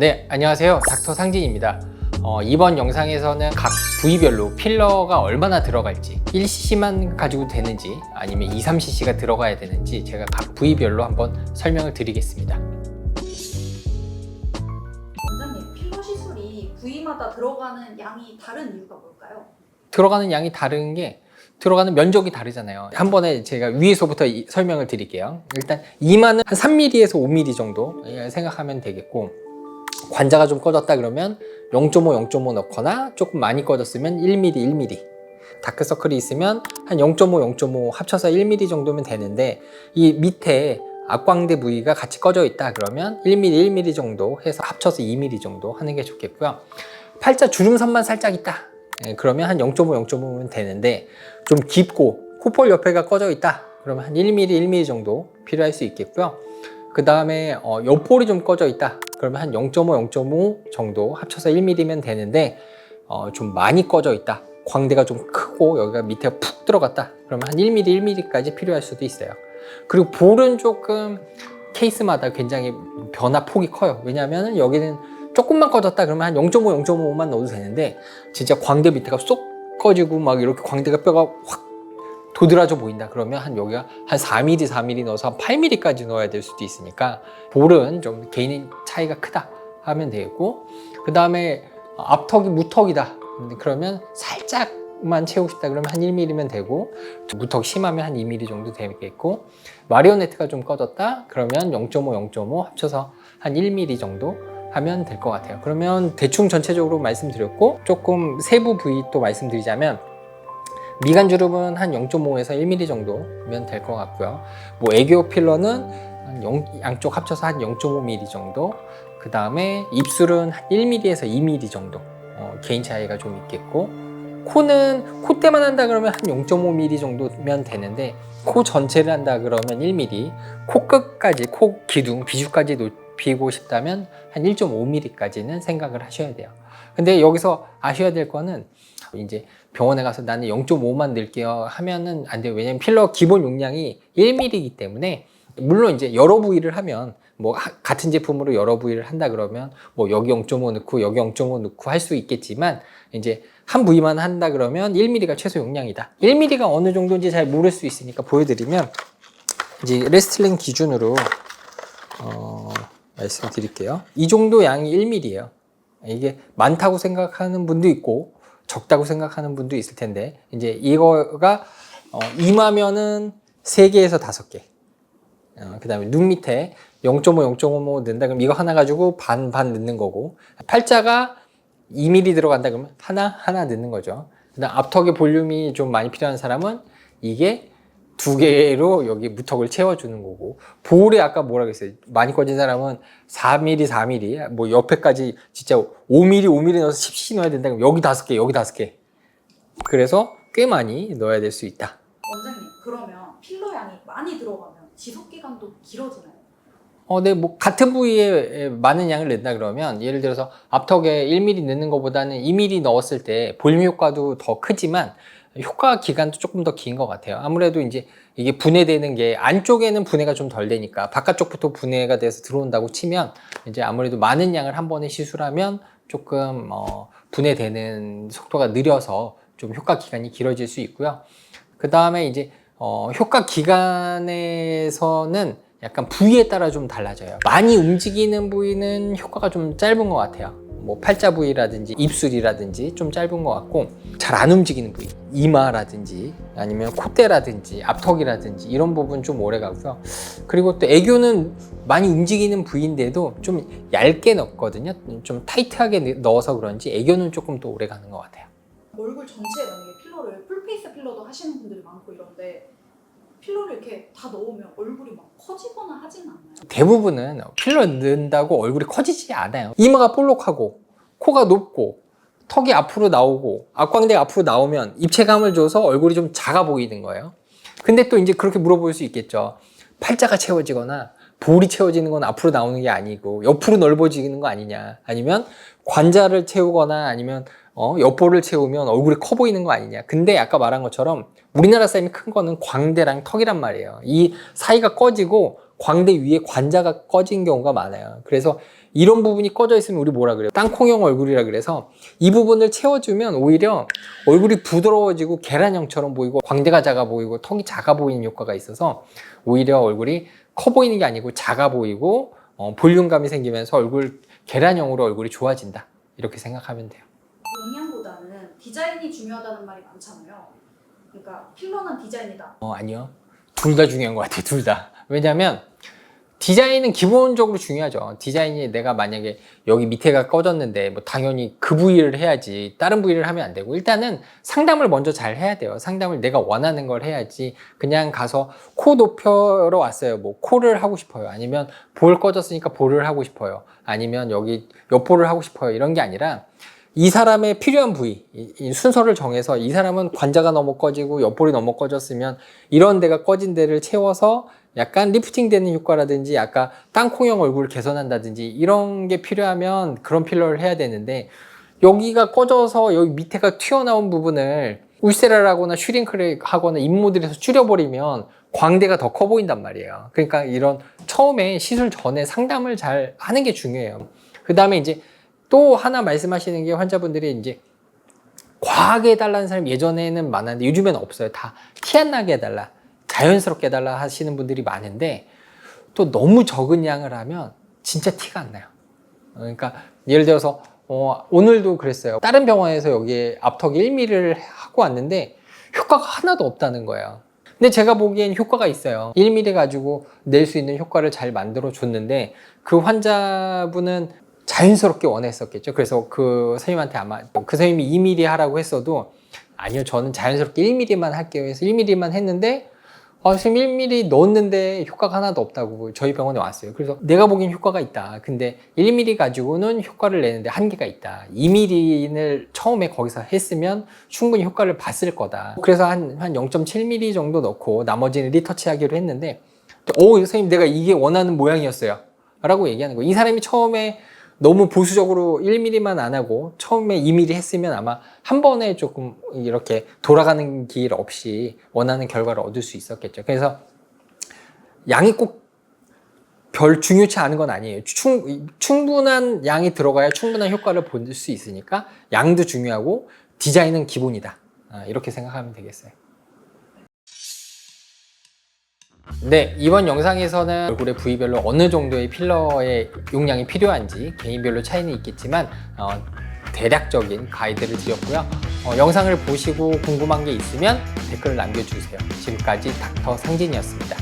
네, 안녕하세요. 닥터 상진입니다. 어, 이번 영상에서는 각 부위별로 필러가 얼마나 들어갈지 1cc만 가지고 되는지 아니면 2, 3cc가 들어가야 되는지 제가 각 부위별로 한번 설명을 드리겠습니다. 원장님, 필러 시술이 부위마다 들어가는 양이 다른 이유가 뭘까요? 들어가는 양이 다른 게 들어가는 면적이 다르잖아요. 한 번에 제가 위에서부터 이- 설명을 드릴게요. 일단 이마는 한 3mm에서 5mm 정도 생각하면 되겠고 관자가 좀 꺼졌다 그러면 0.5, 0.5 넣거나 조금 많이 꺼졌으면 1mm, 1mm. 다크서클이 있으면 한 0.5, 0.5 합쳐서 1mm 정도면 되는데 이 밑에 악광대 부위가 같이 꺼져 있다 그러면 1mm, 1mm 정도 해서 합쳐서 2mm 정도 하는 게 좋겠고요. 팔자 주름선만 살짝 있다. 예, 그러면 한 0.5, 0.5면 되는데 좀 깊고 코폴 옆에가 꺼져 있다. 그러면 한 1mm, 1mm 정도 필요할 수 있겠고요. 그 다음에 어, 옆볼이 좀 꺼져 있다. 그러면 한 0.5, 0.5 정도 합쳐서 1mm면 되는데 어, 좀 많이 꺼져 있다. 광대가 좀 크고 여기가 밑에 푹 들어갔다. 그러면 한 1mm, 1mm까지 필요할 수도 있어요. 그리고 볼은 조금 케이스마다 굉장히 변화 폭이 커요. 왜냐하면 여기는 조금만 꺼졌다 그러면 한 0.5, 0.5만 넣어도 되는데 진짜 광대 밑에가 쏙 꺼지고 막 이렇게 광대가 뼈가 확 도드라져 보인다 그러면 한 여기가 한 4mm, 4mm 넣어서 한 8mm까지 넣어야 될 수도 있으니까 볼은 좀 개인 차이가 크다 하면 되겠고 그 다음에 앞턱이 무턱이다 그러면 살짝만 채우고 싶다 그러면 한 1mm면 되고 무턱 심하면 한 2mm 정도 되겠고 마리오네트가 좀 꺼졌다 그러면 0.5, 0.5 합쳐서 한 1mm 정도 하면 될 것 같아요. 그러면 대충 전체적으로 말씀드렸고 조금 세부 부위 또 말씀드리자면 미간 주름은 한 0.5에서 1mm 정도면 될 것 같고요. 뭐 애교 필러는 한 영- 양쪽 합쳐서 한 0.5mm 정도. 그 다음에 입술은 한 1mm에서 2mm 정도. 어, 개인 차이가 좀 있겠고. 코는 콧대만 한다 그러면 한 0.5mm 정도면 되는데 코 전체를 한다 그러면 1mm, 코 끝까지 코 기둥 비주까지 높이고 싶다면 한 1.5mm까지는 생각을 하셔야 돼요. 근데 여기서 아셔야 될 거는 이제 병원에 가서 나는 0.5만 넣을게요 하면은 안 돼요. 왜냐면 필러 기본 용량이 1mm이기 때문에 물론 이제 여러 부위를 하면 뭐 하- 같은 제품으로 여러 부위를 한다 그러면 뭐 여기 0.5 넣고 여기 0.5 넣고 할 수 있겠지만 이제 한 부위만 한다 그러면 1mm가 최소 용량이다. 1mm가 어느 정도인지 잘 모를 수 있으니까 보여드리면 이제 레스틀링 기준으로 어, 말씀드릴게요. 이 정도 양이 1mm예요. 이게 많다고 생각하는 분도 있고 적다고 생각하는 분도 있을 텐데 이제 이거가 어, 이마면은 3개에서 5개. 어, 그 다음에 눈 밑에 0.5, 0.5 넣는다 그러면 이거 하나 가지고 반 반 넣는 거고 팔자가 2mm 들어간다 그러면 하나 하나 넣는 거죠. 그 다음 앞턱의 볼륨이 좀 많이 필요한 사람은 이게 두 개로 여기 무턱을 채워주는 거고. 볼에 아까 뭐라 그랬어요? 많이 꺼진 사람은 4mm 4mm 뭐 옆에까지 진짜 5mm 5mm 넣어서 10cc 넣어야 된다. 그러면 여기 다섯 개 여기 다섯 개. 그래서 꽤 많이 넣어야 될 수 있다. 원장님, 그러면 필러 양이 많이 들어가면 지속 기간도 길어지나요? 어, 네, 뭐 같은 부위에 많은 양을 넣는다 그러면 예를 들어서 앞턱에 1mm 넣는 것보다는 2mm 넣었을 때 볼륨 효과도 더 크지만 효과 기간도 조금 더 긴 것 같아요. 아무래도 이제 이게 분해되는 게 안쪽에는 분해가 좀 덜 되니까 바깥쪽부터 분해가 돼서 들어온다고 치면 이제 아무래도 많은 양을 한 번에 시술하면 조금 어, 분해되는 속도가 느려서 좀 효과 기간이 길어질 수 있고요. 그 다음에 이제 어, 효과 기간에서는 약간 부위에 따라 좀 달라져요. 많이 움직이는 부위는 효과가 좀 짧은 것 같아요. 뭐 팔자 부위라든지 입술이라든지 좀 짧은 것 같고 잘 안 움직이는 부위 이마라든지 아니면 콧대라든지 앞턱이라든지 이런 부분 좀 오래 가고요. 그리고 또 애교는 많이 움직이는 부위인데도 좀 얇게 넣거든요. 좀 타이트하게 넣어서 그런지 애교는 조금 더 오래 가는 것 같아요. 얼굴 전체에 만약에 필러를 풀페이스 필러도 하시는 분들이 많고 이런데 필러를 이렇게 다 넣으면 얼굴이 막 커지거나 하진 않나요? 대부분은 필러 넣는다고 얼굴이 커지지 않아요. 이마가 볼록하고 코가 높고 턱이 앞으로 나오고 앞광대가 앞으로 나오면 입체감을 줘서 얼굴이 좀 작아 보이는 거예요. 근데 또 이제 그렇게 물어볼 수 있겠죠. 팔자가 채워지거나 볼이 채워지는 건 앞으로 나오는 게 아니고 옆으로 넓어지는 거 아니냐. 아니면 관자를 채우거나 아니면 어, 옆볼을 채우면 얼굴이 커 보이는 거 아니냐. 근데 아까 말한 것처럼 우리나라 사람이 큰 거는 광대랑 턱이란 말이에요. 이 사이가 꺼지고 광대 위에 관자가 꺼진 경우가 많아요. 그래서 이런 부분이 꺼져 있으면 우리 뭐라 그래요? 땅콩형 얼굴이라 그래서 이 부분을 채워주면 오히려 얼굴이 부드러워지고 계란형처럼 보이고 광대가 작아 보이고 턱이 작아 보이는 효과가 있어서 오히려 얼굴이 커 보이는 게 아니고 작아 보이고 어, 볼륨감이 생기면서 얼굴 계란형으로 얼굴이 좋아진다 이렇게 생각하면 돼요. 용량보다는 디자인이 중요하다는 말이 많잖아요. 그러니까 필러는 디자인이다. 어, 아니요. 둘 다 중요한 것 같아요, 둘 다. 왜냐면, 디자인은 기본적으로 중요하죠. 디자인이 내가 만약에 여기 밑에가 꺼졌는데, 뭐, 당연히 그 부위를 해야지, 다른 부위를 하면 안 되고, 일단은 상담을 먼저 잘 해야 돼요. 상담을 내가 원하는 걸 해야지, 그냥 가서 코 높여러 왔어요. 뭐, 코를 하고 싶어요. 아니면 볼 꺼졌으니까 볼을 하고 싶어요. 아니면 여기 옆볼을 하고 싶어요. 이런 게 아니라, 이 사람의 필요한 부위, 순서를 정해서 이 사람은 관자가 너무 꺼지고 옆볼이 너무 꺼졌으면 이런 데가 꺼진 데를 채워서 약간 리프팅 되는 효과라든지 약간 땅콩형 얼굴을 개선한다든지 이런 게 필요하면 그런 필러를 해야 되는데 여기가 꺼져서 여기 밑에가 튀어나온 부분을 울세라를 하거나 슈링크를 하거나 입모델에서 줄여버리면 광대가 더 커 보인단 말이에요. 그러니까 이런 처음에 시술 전에 상담을 잘 하는 게 중요해요. 그 다음에 이제 또 하나 말씀하시는 게 환자분들이 이제 과하게 해달라는 사람이 예전에는 많았는데 요즘에는 없어요. 다 티 안 나게 해달라. 자연스럽게 해달라 하시는 분들이 많은데 또 너무 적은 양을 하면 진짜 티가 안 나요. 그러니까 예를 들어서 어, 오늘도 그랬어요. 다른 병원에서 여기에 앞턱 1mm를 하고 왔는데 효과가 하나도 없다는 거예요. 근데 제가 보기엔 효과가 있어요. 1mm 가지고 낼 수 있는 효과를 잘 만들어 줬는데 그 환자분은 자연스럽게 원했었겠죠. 그래서 그 선생님한테 아마 그 선생님이 2mm 하라고 했어도 아니요, 저는 자연스럽게 1mm만 할게요. 해서 1mm만 했는데 아, 선생님 1mm 넣었는데 효과가 하나도 없다고 저희 병원에 왔어요. 그래서 내가 보기엔 효과가 있다. 근데 1mm 가지고는 효과를 내는데 한계가 있다. 2mm를 처음에 거기서 했으면 충분히 효과를 봤을 거다. 그래서 한, 한 0.7mm 정도 넣고 나머지는 리터치하기로 했는데 오, 선생님 내가 이게 원하는 모양이었어요. 라고 얘기하는 거예요. 이 사람이 처음에 너무 보수적으로 1mm만 안 하고 처음에 2mm 했으면 아마 한 번에 조금 이렇게 돌아가는 길 없이 원하는 결과를 얻을 수 있었겠죠. 그래서 양이 꼭 별 중요치 않은 건 아니에요. 충, 충분한 양이 들어가야 충분한 효과를 볼 수 있으니까 양도 중요하고 디자인은 기본이다. 아, 이렇게 생각하면 되겠어요. 네, 이번 영상에서는 얼굴의 부위별로 어느 정도의 필러의 용량이 필요한지 개인별로 차이는 있겠지만 어, 대략적인 가이드를 드렸고요. 어, 영상을 보시고 궁금한 게 있으면 댓글을 남겨주세요. 지금까지 닥터 상진이었습니다.